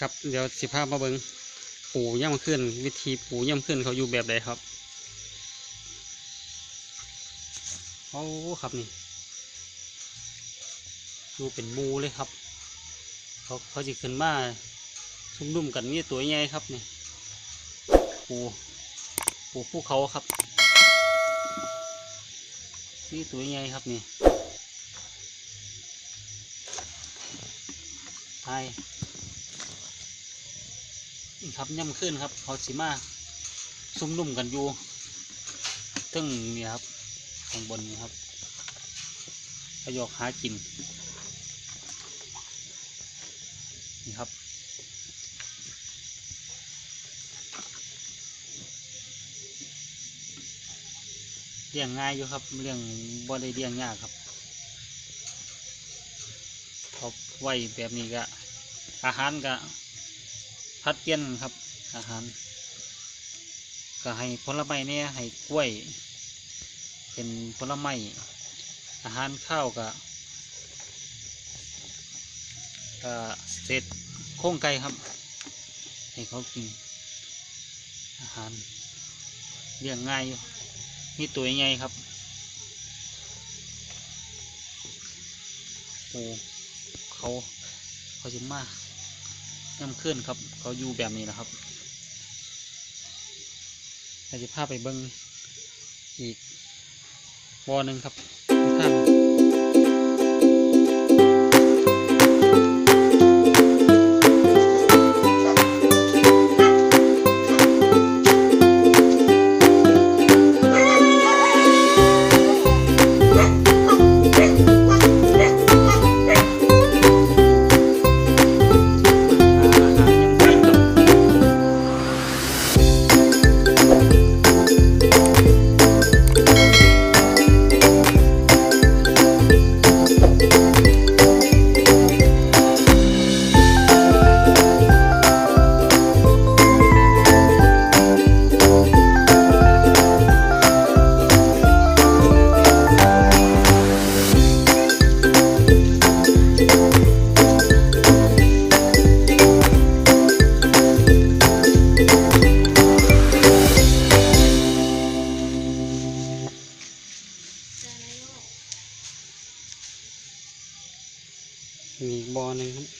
ครับเดี๋ยวสิภาพมาเบิงปูย่ำขึ้น วิธีปูย่ำขึ้นเขาอยู่แบบใดครับโอ้ครับนี่ดูเป็นมูเลยครับ เขาเขาจะขึ้นมาซุ่มนุ่มกันนี่ตัวใหญ่ครับนี่ปูปูภูเขาครับ นี่ตัวใหญ่ครับนี่ไทย ครับย่ำขึ้นครับเขาสิมาซุ่มนุ่มกันอยู่ตึ้งนี่ครับข้างบนนี่ครับพยอกหากินนี่ครับเลี้ยงง่ายอยู่ครับเลี้ยงบ่ได้เลี้ยงยากครับเขาไว้แบบนี้ก็อาหารก็ พัดเปลี่ยนครับ อาหาร ก็ให้ผลไม้เนี่ยให้กล้วย เป็นผลไม้อาหารข้าวก็ก็เศษโครงไก่ครับ ให้เขากินอาหารเลี้ยงง่ายอยู่มีตัวใหญ่ครับปูเขาเขาจะมาก น้ำขึ้นครับ เขาอยู่แบบนี้นะครับเราจะพาไปเบิ้งอีกบอหนึ่งครับท่าน มีบอหนึ่งครับ